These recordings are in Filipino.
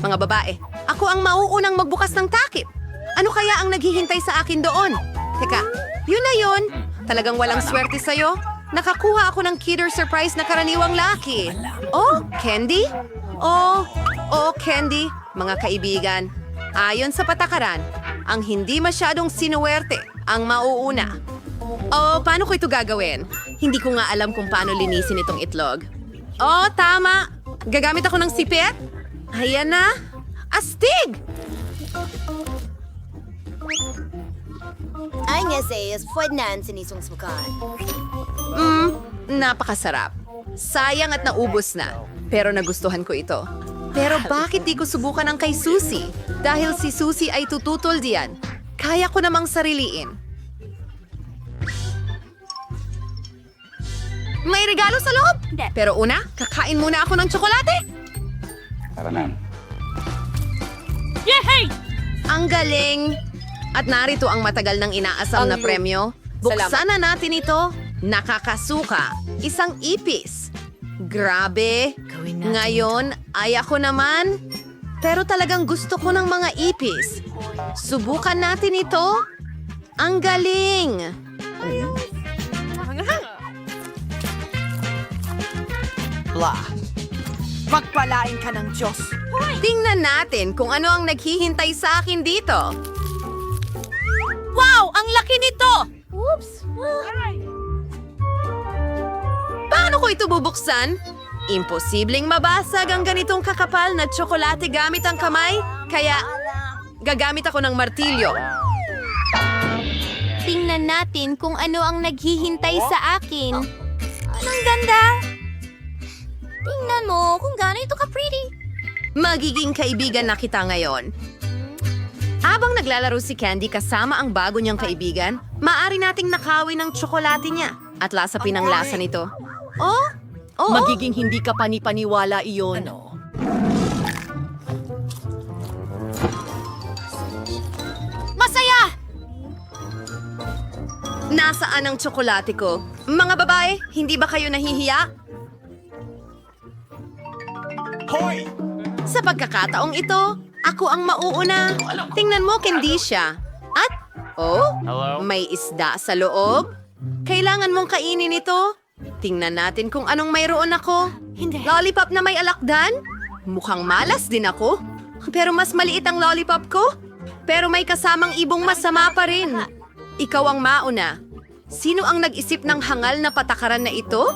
Mga babae, ako ang mauunang magbukas ng takip. Ano kaya ang naghihintay sa akin doon? Teka, yun na yun. Talagang walang swerte sa'yo. Nakakuha ako ng Kinder Surprise na karaniwang laki. Oh, Candy? Oh, oh, Candy. Mga kaibigan, ayon sa patakaran, ang hindi masyadong sinuwerte ang mauuna. Oh, paano ko ito gagawin? Hindi ko nga alam kung paano linisin itong itlog. Oh, tama. Gagamit ako ng sipit. Ayan na. Astig! Ay nga sayas, pwede na sinisong smukan. Mmm, napakasarap. Sayang at naubos na. Pero nagustuhan ko ito. Pero bakit di ko subukan ang kay Susie? Dahil si Susie ay tututol diyan. Kaya ko namang sariliin. May regalo sa loob! Pero una, kakain muna ako ng tsokolate. Tara na. Ang galing! At narito ang matagal ng inaasam na premyo. Buksan na natin ito. Nakakasuka. Isang ipis. Grabe. Ngayon, ay ako naman. Pero talagang gusto ko ng mga ipis. Subukan natin ito. Ang galing! Blah. Magpalain ka ng Diyos. Tingnan natin kung ano ang naghihintay sa akin dito. Wow! Ang laki nito! Oops! Paano ko ito bubuksan? Imposibleng mabasag ang ganitong kakapal na tsokolate gamit ang kamay, kaya gagamit ako ng martilyo. Tingnan natin kung ano ang naghihintay sa akin. Ang ganda! Tingnan mo kung gaano ito ka-pretty. Magiging kaibigan na kita ngayon. Habang naglalaro si Candy kasama ang bago niyang kaibigan, maaari nating nakawin ng tsokolate niya at lasapin ang lasa nito. Oh? Oo? Magiging hindi ka panipaniwala iyon. Masaya! Nasaan ang tsokolate ko? Mga babae, hindi ba kayo nahihiya? Sa pagkakataong ito, ako ang mauuna. Tingnan mo, hindi siya. At, oh, may isda sa loob. Kailangan mong kainin ito. Tingnan natin kung anong mayroon ako. Lollipop na may alakdan? Mukhang malas din ako. Pero mas maliit ang lollipop ko. Pero may kasamang ibong masama pa rin. Ikaw ang mauna. Sino ang nag-isip ng hangal na patakaran na ito?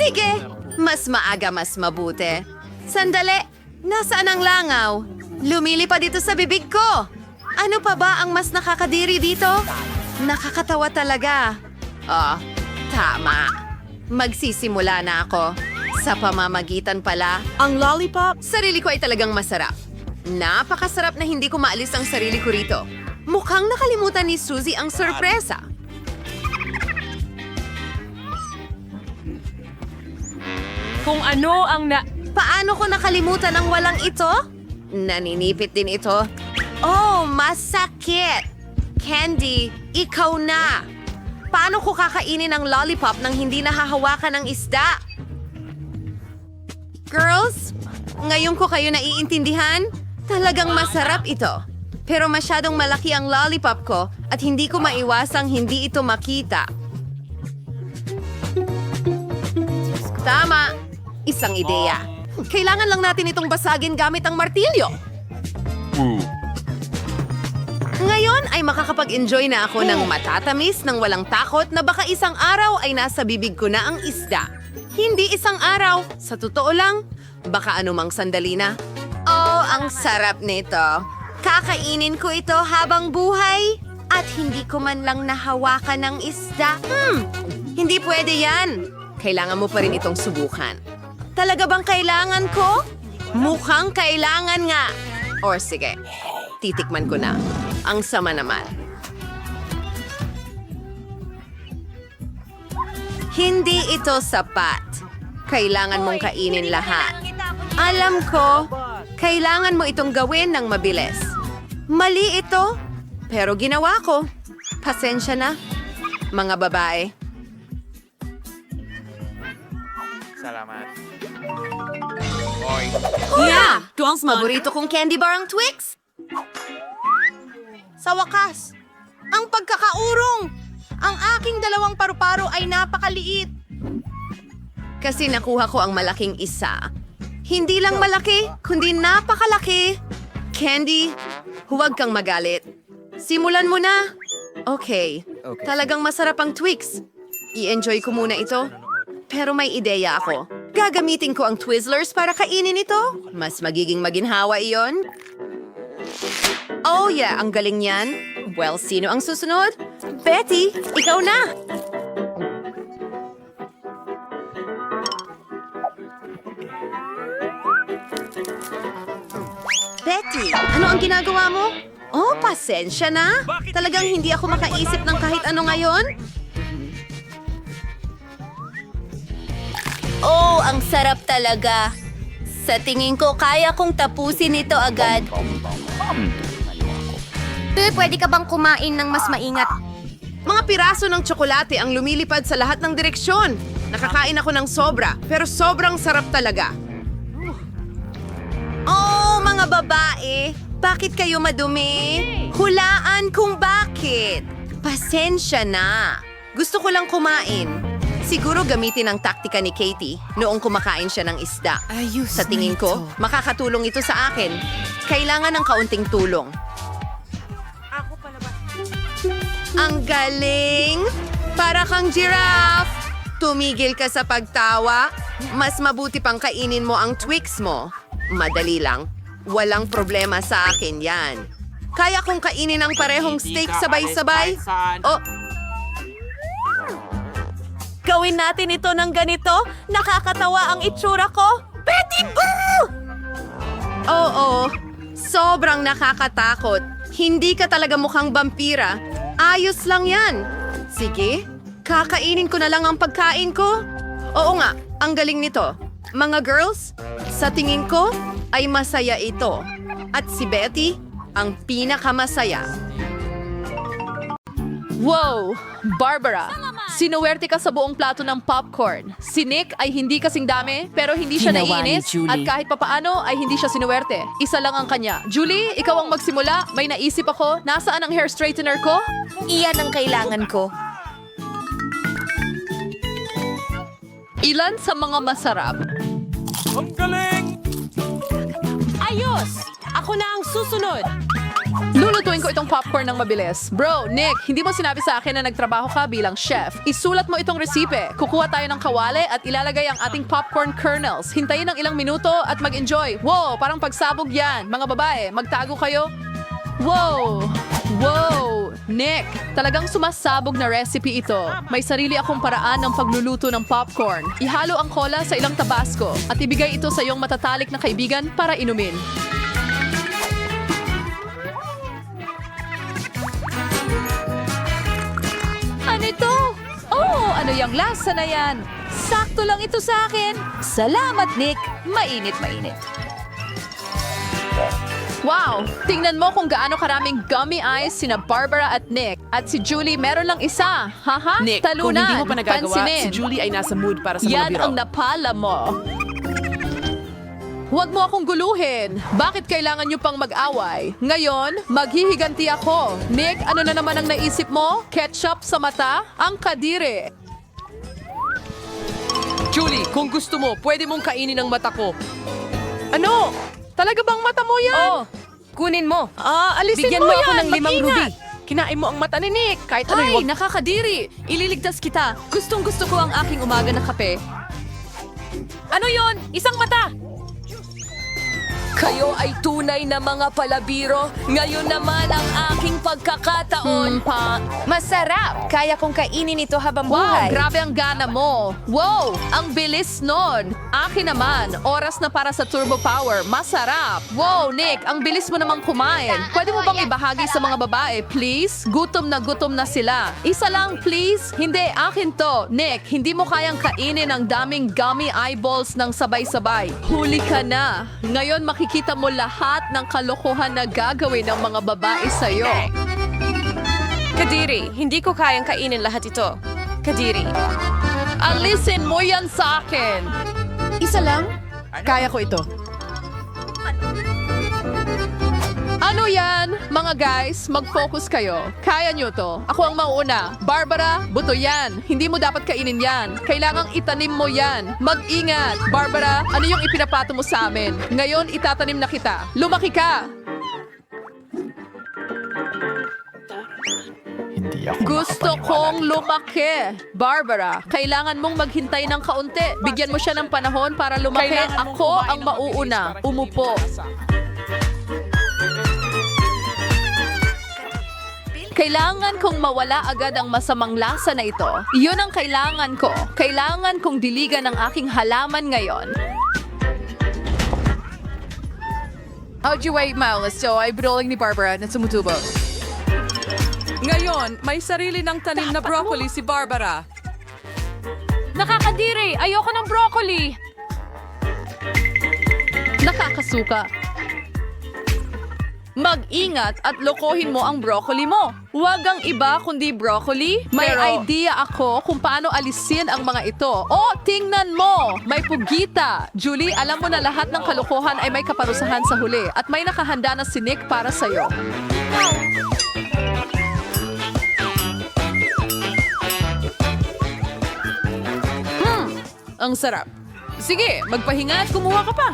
Sige, mas maaga mas mabuti. Sandali, nasaan ang langaw? Lumilipad dito sa bibig ko. Ano pa ba ang mas nakakadiri dito? Nakakatawa talaga. Oh, tama. Magsisimula na ako. Sa pamamagitan pala, Ang lollipop? sarili ko ay talagang masarap. Napakasarap na hindi ko maalis ang sarili ko rito. Mukhang nakalimutan ni Suzy ang sorpresa. Kung ano ang na... Paano ko nakalimutan ang walang ito? Naninipit din ito. Oh, masakit! Candy, ikaw na! Paano ko kakainin ang lollipop nang hindi nahahawakan ng isda? Girls, ngayon ko kayo naiintindihan? Talagang masarap ito. Pero masyadong malaki ang lollipop ko at hindi ko maiwasang hindi ito makita. Tama. Isang ideya. Kailangan lang natin itong basagin gamit ang martilyo. Ngayon ay makakapag-enjoy na ako ng matatamis ng walang takot na baka isang araw ay nasa bibig ko na ang isda. Hindi isang araw, sa totoo lang, baka anumang sandali na. Oh, ang sarap nito. Kakainin ko ito habang buhay at hindi ko man lang nahawakan ng isda. Hmm, hindi pwede yan. Kailangan mo pa rin itong subukan. Talaga bang kailangan ko? Mukhang kailangan nga. Or sige, titikman ko na. Ang sama naman. Hindi ito sapat. Kailangan mong kainin lahat. Alam ko, kailangan mo itong gawin ng mabilis. Mali ito, pero ginawa ko. Pasensya na, mga babae. Salamat. Yeah! Paborito kong candy bar ang Twix. Sa wakas, ang pagkakaurong! Ang aking dalawang paru-paro ay napakaliit. Kasi nakuha ko ang malaking isa. Hindi lang malaki, kundi napakalaki. Candy, huwag kang magalit. Simulan mo na. Okay. Talagang masarap ang Twix. I-enjoy ko muna ito. Pero may ideya ako. Gagamitin ko ang Twizzlers para kainin ito. Mas magiging maginhawa iyon. Oh yeah, ang galing niyan. Well, sino ang susunod? Betty, ikaw na! Betty, ano ang ginagawa mo? Oh, pasensya na. Talagang hindi ako makaisip ng kahit ano ngayon. Oh, ang sarap talaga. Sa tingin ko, kaya kong tapusin ito agad. Eh, pwede ka bang kumain ng mas maingat? Mga piraso ng tsokolate ang lumilipad sa lahat ng direksyon. Nakakain ako ng sobra, pero sobrang sarap talaga. Oh, mga babae! Bakit kayo madumi? Hulaan kung bakit. Pasensya na. Gusto ko lang kumain. Siguro gamitin ang taktika ni Katie noong kumakain siya ng isda. Ayos Sa tingin ko, makakatulong ito sa akin. Kailangan ng kaunting tulong. Ang galing! Para kang giraffe! Tumigil ka sa pagtawa. Mas mabuti pang kainin mo ang Twix mo. Madali lang. Walang problema sa akin yan. Kaya kong kainin ang parehong steak sabay-sabay. Oh, Gawin natin ito ng ganito. Nakakatawa ang itsura ko. Betty Boo! oo. Sobrang nakakatakot. Hindi ka talaga mukhang vampira. Ayos lang yan. Sige, kakainin ko na lang ang pagkain ko. Oo nga, ang galing nito. Mga girls, sa tingin ko ay masaya ito. At si Betty, ang pinakamasaya. Wow! Barbara, sinuwerte ka sa buong plato ng popcorn. Si Nick ay hindi kasing dami, pero hindi siya Ginawa ni naiinis. Julie. At kahit papaano ay hindi siya sinuwerte. Isa lang ang kanya. Julie, ikaw ang magsimula. May naisip ako. Nasaan ang hair straightener ko? Iyan ang kailangan ko. Ilan sa mga masarap? Ayos! Ako na ang susunod. Lulutuin ko itong popcorn ng mabilis. Bro, Nick, hindi mo sinabi sa akin na nagtrabaho ka bilang chef. Isulat mo itong resipe. Kukuha tayo ng kawali at ilalagay ang ating popcorn kernels. Hintayin ng ilang minuto at mag-enjoy. Wow, parang pagsabog yan. Mga babae, magtago kayo. Wow! Wow! Nick, talagang sumasabog na recipe ito. May sarili akong paraan ng pagluluto ng popcorn. Ihalo ang cola sa ilang tabasco at ibigay ito sa iyong matatalik na kaibigan para inumin. Ano yung lasa na yan? Sakto lang ito sa akin. Salamat, Nick. Mainit, mainit. Wow! Tingnan mo kung gaano karaming gummy eyes sina Barbara at Nick. At si Julie meron lang isa. Haha? Nick, Talunan. kung hindi mo pa nagagawa, Pansinin. si Julie ay nasa mood para sa mga Yan biro. ang napala mo. Huwag mo akong guluhin. Bakit kailangan niyo pang mag-away? Ngayon, maghihiganti ako. Nick, ano na naman ang naisip mo? Ketchup sa mata? Ang kadiri. Julie, kung gusto mo, pwede mong kainin ang mata ko. Ano? Talaga bang mata mo yan? Oh, kunin mo. Ah, alisin Bigyan mo, mo ako yan. ng limang Mag-ingat. ruby. Kinain mo ang mata ni Nick. Kahit ano Ay, yung... nakakadiri. Ililigtas kita. Gustong gusto ko ang aking umaga na kape. Ano yon? Isang mata! Kayo ay tunay na mga palabiro. Ngayon naman ang aking pagkakataon. pa. Masarap! Kaya kong kainin ito habang Wow, grabe ang gana mo. Wow, ang bilis nun. Akin naman, oras na para sa turbo power. Masarap. Wow, Nick, ang bilis mo namang kumain. Pwede mo bang ibahagi sa mga babae, please? Gutom na gutom na sila. Isa lang, please. Hindi, akin to. Nick, hindi mo kayang kainin ang daming gummy eyeballs ng sabay-sabay. Huli ka na. Ngayon makikita mo lahat ng kalokohan na gagawin ng mga babae sa'yo. Kadiri, hindi ko kayang kainin lahat ito. Kadiri. Alisin mo yan sa akin. Isa lang? Kaya ko ito. Ano yan? Mga guys, mag-focus kayo. Kaya nyo to. Ako ang mauuna. Barbara, buto yan. Hindi mo dapat kainin yan. Kailangang itanim mo yan. Mag-ingat. Barbara, ano yung ipinapato mo sa amin? Ngayon, itatanim na kita. Lumaki ka. Hindi ako Gusto kong lumaki. Barbara, kailangan mong maghintay ng kaunti. Bigyan mo siya ng panahon para lumaki. Ako ang mauuna. Umupo. Kailangan kong mawala agad ang masamang lasa na ito. Iyon ang kailangan ko. Kailangan kong diligan ang aking halaman ngayon. How'd you wait, Miles? So, ay binuling ni Barbara na sumutubo. Ngayon, may sarili ng tanim na broccoli si Barbara. Nakakadiri! Ayoko ng broccoli! Nakakasuka. Mag-ingat at lokohin mo ang broccoli mo. Huwag ang iba kundi broccoli. May Pero- idea ako kung paano alisin ang mga ito. Oh, tingnan mo! May pugita. Julie, alam mo na lahat ng kalokohan ay may kaparusahan sa huli at may nakahanda na sinik para sa'yo. Hmm, ang sarap. Sige, magpahinga at kumuha ka pa.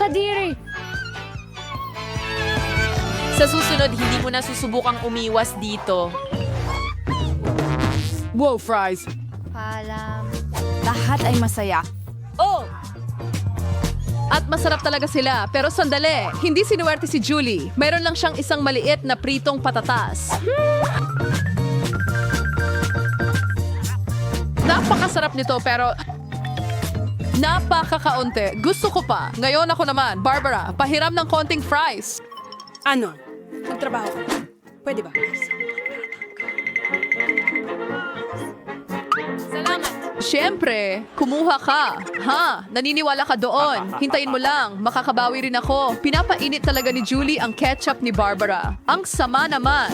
Kadiri! Sa susunod, hindi mo na susubukang umiwas dito. Wow, fries! Paalam. Lahat ay masaya. Oh! At masarap talaga sila. Pero sandali, hindi sinuwerte si Julie. Mayroon lang siyang isang maliit na pritong patatas. Napakasarap nito pero napakakaunti. Gusto ko pa. Ngayon ako naman, Barbara, pahiram ng konting fries. Ano? Magtrabaho ka. Pwede ba? Siyempre, kumuha ka. Ha? Naniniwala ka doon. Hintayin mo lang. Makakabawi rin ako. Pinapainit talaga ni Julie ang ketchup ni Barbara. Ang sama naman.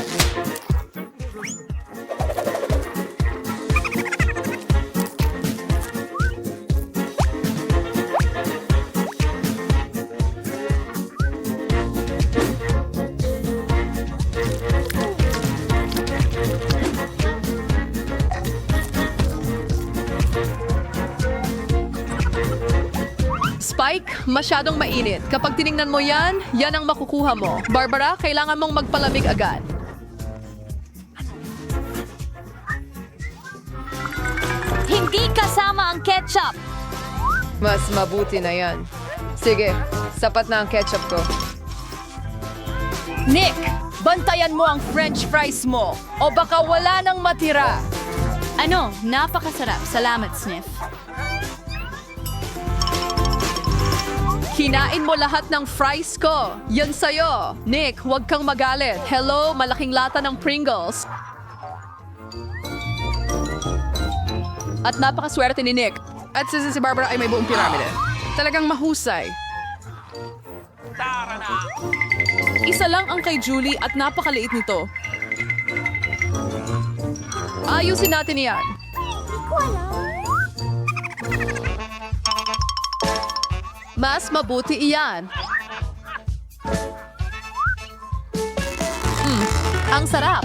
Spike, masyadong mainit. Kapag tiningnan mo yan, yan ang makukuha mo. Barbara, kailangan mong magpalamig agad. Hindi kasama ang ketchup! Mas mabuti na yan. Sige, sapat na ang ketchup ko. Nick! Bantayan mo ang french fries mo o baka wala nang matira. Ano? Napakasarap. Salamat, Sniff. Kinain mo lahat ng fries ko. Yan sa'yo. Nick, huwag kang magalit. Hello, malaking lata ng Pringles. At napakaswerte ni Nick. At si si Barbara ay may buong piramide. Talagang mahusay. Isa lang ang kay Julie at napakaliit nito. Ayusin natin yan. Mas mabuti iyan. Mm, ang sarap.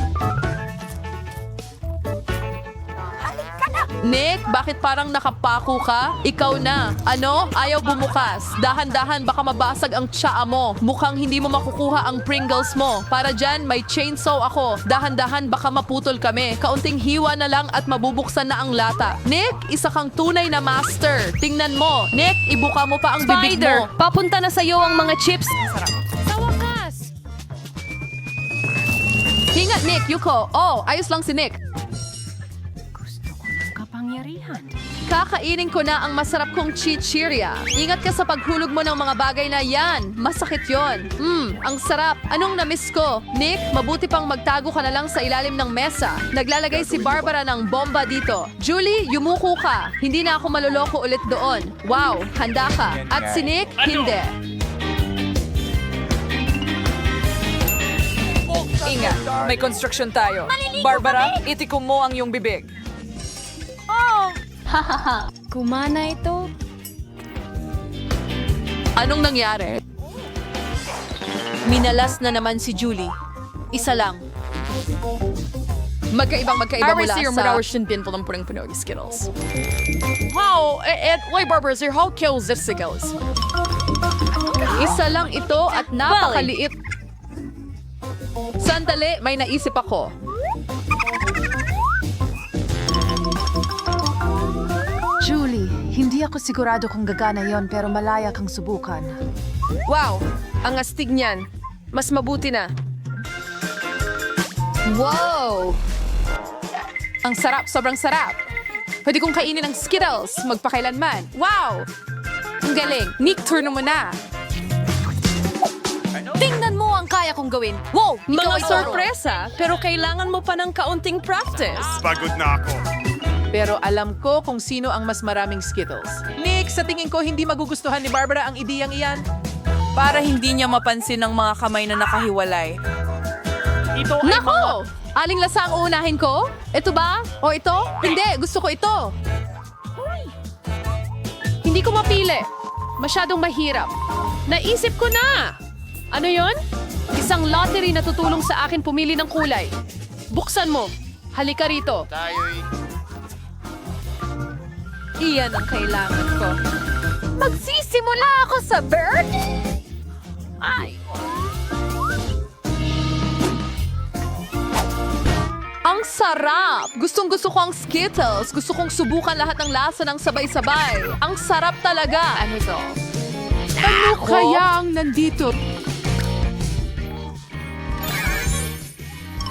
Nick, bakit parang nakapako ka? Ikaw na. Ano? Ayaw bumukas. Dahan-dahan baka mabasag ang tsaa mo. Mukhang hindi mo makukuha ang Pringles mo. Para dyan, may chainsaw ako. Dahan-dahan baka maputol kami. Kaunting hiwa na lang at mabubuksan na ang lata. Nick, isa kang tunay na master. Tingnan mo. Nick, ibuka mo pa ang bibig Spider! mo. Papunta na sa'yo ang mga chips. Sa wakas! Hinga, Nick, Yuko. Oh, ayos lang si Nick. Kakainin ko na ang masarap kong chichirya. Ingat ka sa paghulog mo ng mga bagay na yan. Masakit yon. Hmm, ang sarap. Anong namiss ko? Nick, mabuti pang magtago ka na lang sa ilalim ng mesa. Naglalagay si Barbara ng bomba dito. Julie, yumuko ka. Hindi na ako maloloko ulit doon. Wow, handa ka. At si Nick, hindi. Ingat, may construction tayo. Barbara, itikom mo ang iyong bibig. Hahaha. Kumana ito. Anong nangyari? Minalas na naman si Julie. Isa lang. Magkaibang magkaiba mula sa... din po ng punong-puno ng Skittles. How? Eh, eh, why barbers here? How kills this Skittles? Isa lang ito at napakaliit. Sandali, may naisip ako. Hindi ako sigurado kung gagana yon pero malaya kang subukan. Wow! Ang astig niyan. Mas mabuti na. Wow! Ang sarap, sobrang sarap. Pwede kong kainin ang Skittles, magpakailanman. Wow! Ang galing. Nick, turn mo na. Tingnan mo ang kaya kong gawin. Wow! Ikaw Mga ay sorpresa, pero kailangan mo pa ng kaunting practice. Pagod na ako. Pero alam ko kung sino ang mas maraming Skittles. Nick, sa tingin ko hindi magugustuhan ni Barbara ang ideyang iyan. Para hindi niya mapansin ng mga kamay na nakahiwalay. Ito ay Nako! Aling lasa ang uunahin ko? Ito ba? O ito? Hindi, gusto ko ito. Hindi ko mapili. Masyadong mahirap. Naisip ko na! Ano yon? Isang lottery na tutulong sa akin pumili ng kulay. Buksan mo. Halika rito. Iyan ang kailangan ko. Magsisimula ako sa bird? Ang sarap! Gustong gusto ko ang Skittles. Gusto kong subukan lahat ng lasa ng sabay-sabay. Ang sarap talaga. Ano ito? Ano kaya ang nandito?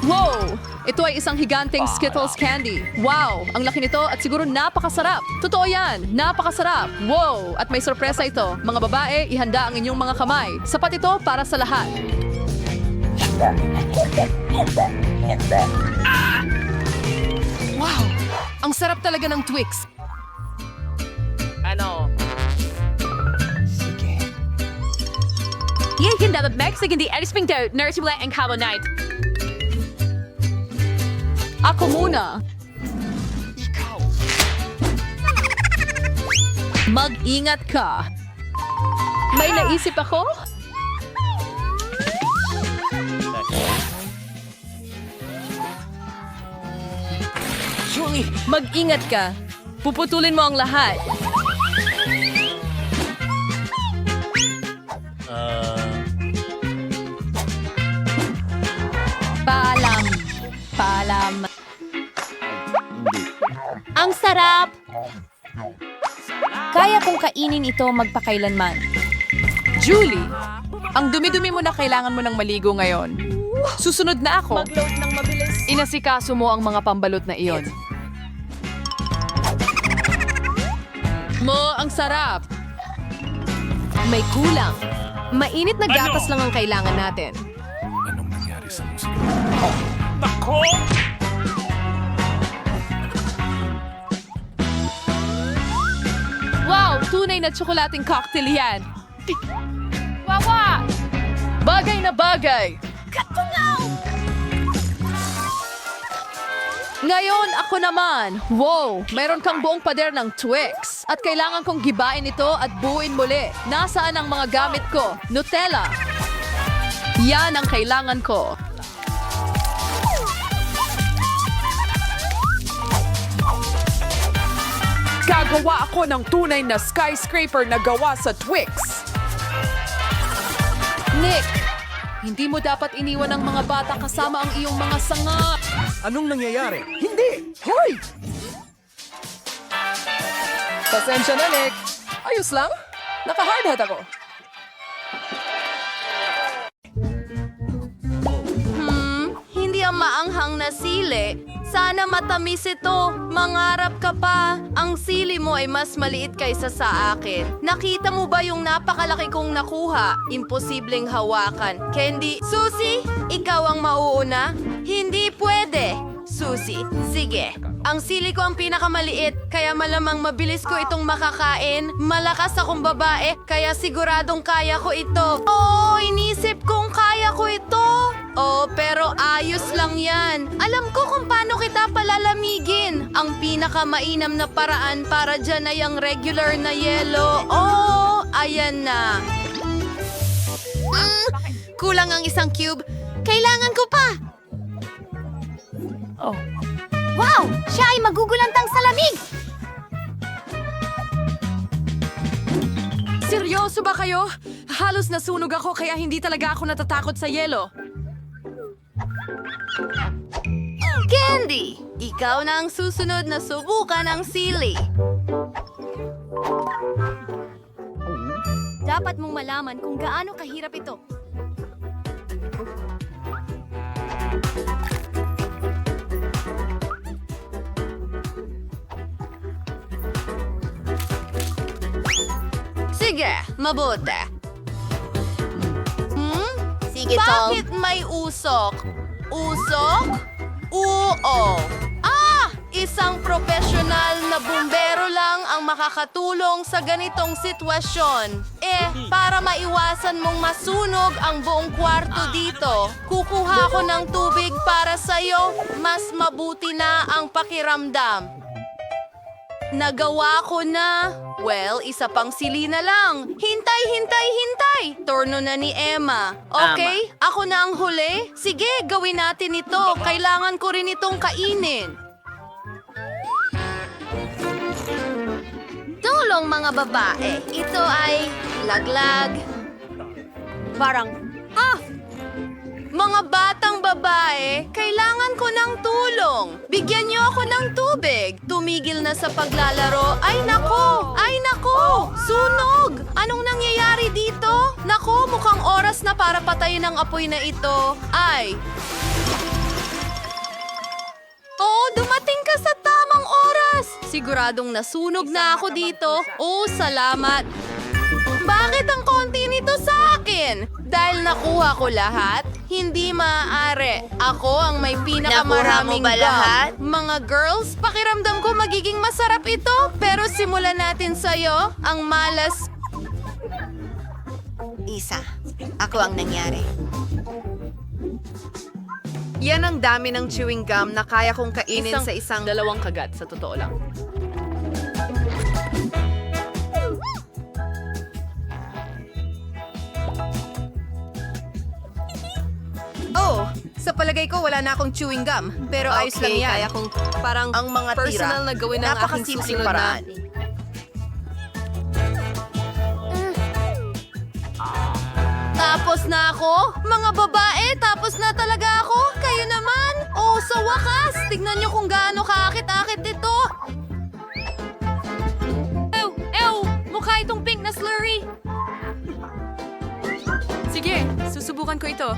Wow! Ito ay isang higanteng Skittles candy. Wow! Ang laki nito at siguro napakasarap. Totoo yan! Napakasarap! Wow! At may sorpresa ito. Mga babae, ihanda ang inyong mga kamay. Sapat ito para sa lahat. Wow! Ang sarap talaga ng Twix. Yakin dapat Mexican di Eris Pinto, Nurse Wala and Cabo Night. Ako muna. Mag-ingat ka. May naisip ako? Mag-ingat ka. Puputulin mo ang lahat. Ang sarap! Kaya kong kainin ito magpakailanman. Julie, ang dumi-dumi mo na kailangan mo ng maligo ngayon. Susunod na ako. Mag-load ng mabilis. Inasikaso mo ang mga pambalot na iyon. Mo, ang sarap. May kulang. Mainit na gatas lang ang kailangan natin. Anong nangyari sa musika? Nako! Tunay na tsokolating cocktail yan. Wawa! Bagay na bagay. Ngayon, ako naman. Wow, mayroon kang buong pader ng Twix. At kailangan kong gibain ito at buuin muli. Nasaan ang mga gamit ko? Nutella. Yan ang kailangan ko. Gagawa ako ng tunay na skyscraper na gawa sa Twix. Nick, hindi mo dapat iniwan ang mga bata kasama ang iyong mga sanga. Anong nangyayari? Hindi! Hoy! Pasensya na, Nick. Ayos lang. Naka-hard hat ako. Hindi ang maanghang na sili. Sana matamis ito. Mangarap ka pa. Ang sili mo ay mas maliit kaysa sa akin. Nakita mo ba yung napakalaki kong nakuha? Imposibleng hawakan. Candy, Susie, ikaw ang mauuna? Hindi pwede. Susie, sige. Ang sili ko ang pinakamaliit, kaya malamang mabilis ko itong makakain. Malakas akong babae, kaya siguradong kaya ko ito. Oo, inisip kong kaya ko ito. Oh, pero ayos lang yan. Alam ko kung paano kita palalamigin. Ang pinakamainam na paraan para dyan ay ang regular na yelo. Oh, ayan na. Mm, kulang ang isang cube. Kailangan ko pa. Oh. Wow! Siya ay magugulantang sa lamig! Seryoso ba kayo? Halos nasunog ako kaya hindi talaga ako natatakot sa yelo. Candy! Ikaw na ang susunod na subukan ng sili. Dapat mong malaman kung gaano kahirap ito. Sige, mabuti. Hmm? Sige, Bakit may usok? Usok? Oo. Ah! Isang profesional na bumbero lang ang makakatulong sa ganitong sitwasyon. Eh, para maiwasan mong masunog ang buong kwarto dito, kukuha ko ng tubig para sa'yo. Mas mabuti na ang pakiramdam. Nagawa ko na. Well, isa pang sili na lang. Hintay, hintay, hintay. Torno na ni Emma. Okay, ako na ang huli. Sige, gawin natin ito. Kailangan ko rin itong kainin. Tulong mga babae. Ito ay laglag. Parang, ah! Mga batang babae, kailangan ko ng tulong. Bigyan niyo ako ng tubig. Tumigil na sa paglalaro. Ay nako! Ay nako! Sunog! Anong nangyayari dito? Nako, mukhang oras na para patayin ang apoy na ito. Ay, Oo, dumating ka sa tamang oras! Siguradong nasunog na ako dito. Oo, salamat. Bakit ang konti nito sa akin? Dahil nakuha ko lahat? Hindi maaari. Ako ang may pinakamaraming ba gum. lahat? Mga girls, pakiramdam ko magiging masarap ito. Pero simulan natin sa'yo, ang malas Isa. Ako ang nangyari. Yan ang dami ng chewing gum na kaya kong kainin Isang- sa isang... Dalawang kagat, sa totoo lang. Sa palagay ko wala na akong chewing gum. Pero ayos lang yan. kaya kung parang ang mga tira, personal na gawin ang aking napakasimpleng susunod paraan. na. Tapos na ako? Mga babae, tapos na talaga ako? Kayo naman? Oh, sa wakas! Tignan niyo kung gaano kaakit-akit ito. Ew! Ew! Mukha itong pink na slurry. Sige, susubukan ko ito.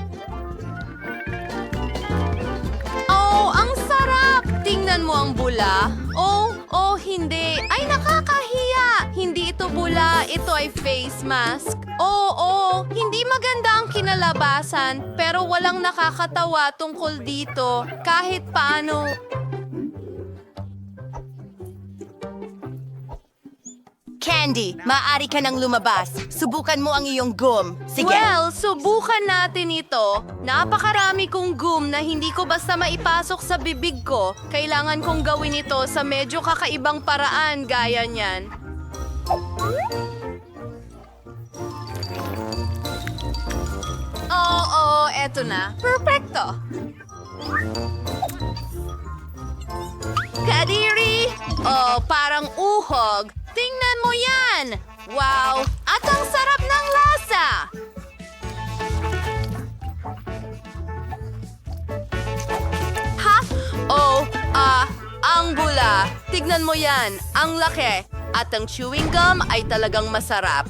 Oh, ang sarap! Tingnan mo ang bula. Oh, oh, hindi. Ay, nakakahiya! Hindi ito bula, ito ay face mask. Oo, oh, hindi maganda ang kinalabasan, pero walang nakakatawa tungkol dito. Kahit paano. Candy, maaari ka nang lumabas. Subukan mo ang iyong gum. Sige. Well, subukan natin ito. Napakarami kong gum na hindi ko basta maipasok sa bibig ko. Kailangan kong gawin ito sa medyo kakaibang paraan gaya niyan. Oo, eto na. Perfecto. Kadiri! Oh, parang uhog. Mo yan! Wow! At ang sarap ng lasa! Ha? Oh, ah, ang bula. Tignan mo yan. Ang laki. At ang chewing gum ay talagang masarap.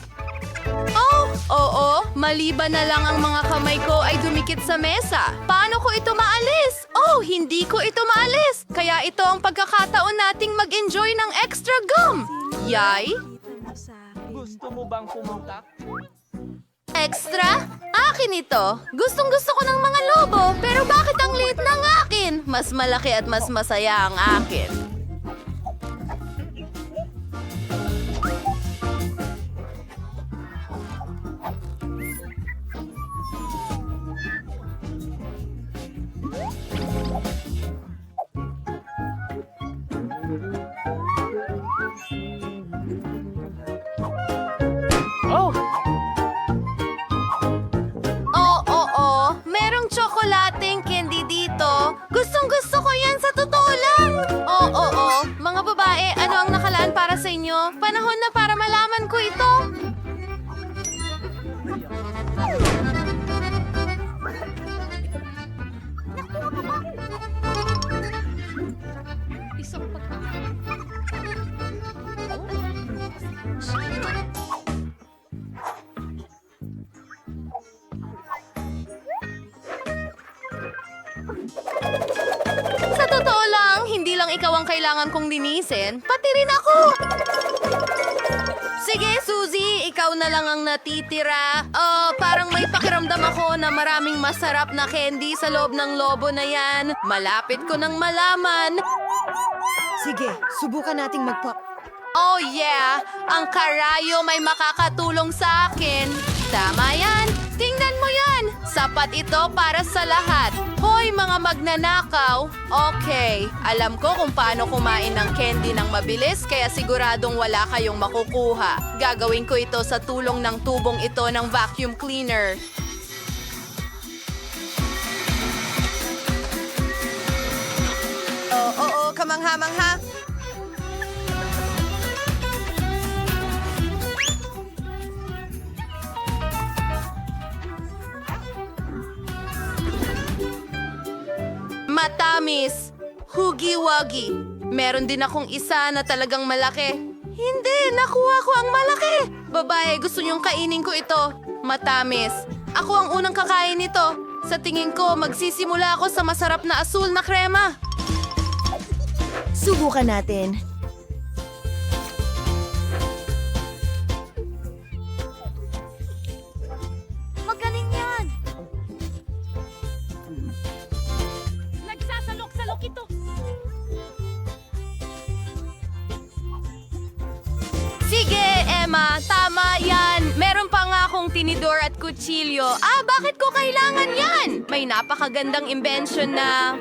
Oh, oo. Maliban na lang ang mga kamay ko ay dumikit sa mesa. Paano ko ito maalis? Oh, hindi ko ito maalis. Kaya ito ang pagkakataon nating mag-enjoy ng extra gum. Yay? Extra? Akin ito. Gustong gusto ko ng mga lobo, pero bakit ang liit ng akin? Mas malaki at mas masaya ang akin. Sa totoo lang, hindi lang ikaw ang kailangan kong linisin, pati rin ako. Sige, Suzy, ikaw na lang ang natitira. Oh, parang may pakiramdam ako na maraming masarap na candy sa loob ng lobo na yan. Malapit ko nang malaman. Sige, subukan nating magpa... Oh yeah, ang karayo may makakatulong sa akin. Tama yan. Tingnan mo yan. Sapat ito para sa lahat. Hoy mga magnanakaw. Okay, alam ko kung paano kumain ng candy ng mabilis kaya siguradong wala kayong makukuha. Gagawin ko ito sa tulong ng tubong ito ng vacuum cleaner. Oo, oo, kamangha-mangha. Matamis. Hugi-wagi. Meron din akong isa na talagang malaki. Hindi, nakuha ko ang malaki. Babae, gusto niyong kainin ko ito. Matamis. Ako ang unang kakain nito. Sa tingin ko, magsisimula ako sa masarap na asul na krema. Subukan natin. Tinidor at kutsilyo. Ah, bakit ko kailangan yan? May napakagandang invention na...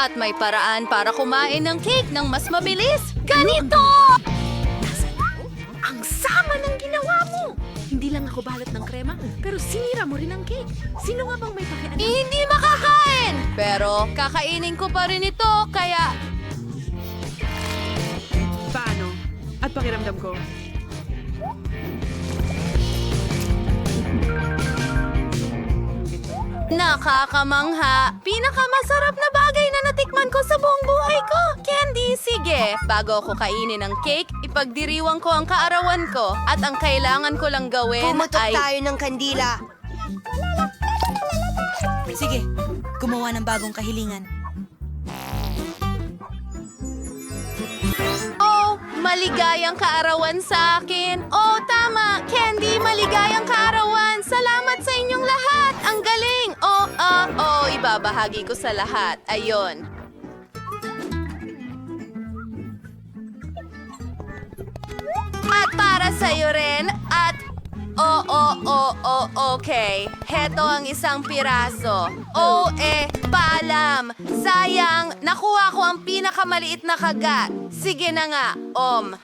At may paraan para kumain ng cake ng mas mabilis. Ganito! Ang sama ng ginawa mo! Hindi lang ako balot ng krema, pero sinira mo rin ang cake. Sino nga bang may pakialam? Hindi makakain! Pero kakainin ko pa rin ito, kaya... Paano? At pakiramdam ko? Nakakamangha! Pinakamasarap na bagay na natikman ko sa buong buhay ko! Candy, sige! Bago ako kainin ng cake, ipagdiriwang ko ang kaarawan ko. At ang kailangan ko lang gawin ay... tayo ng kandila. Sige, gumawa ng bagong kahilingan. Oh, maligayang kaarawan sa akin. Oh, tama. Candy, maligayang kaarawan. Salamat sa inyong lahat. Ang galing. Oh, ah, oh, ibabahagi ko sa lahat. Ayon. At para sa iyo rin. At Oo, oh, oh, oh, okay. Heto ang isang piraso. Oh, eh, paalam. Sayang, nakuha ko ang pinakamaliit na kagat. Sige na nga, Om.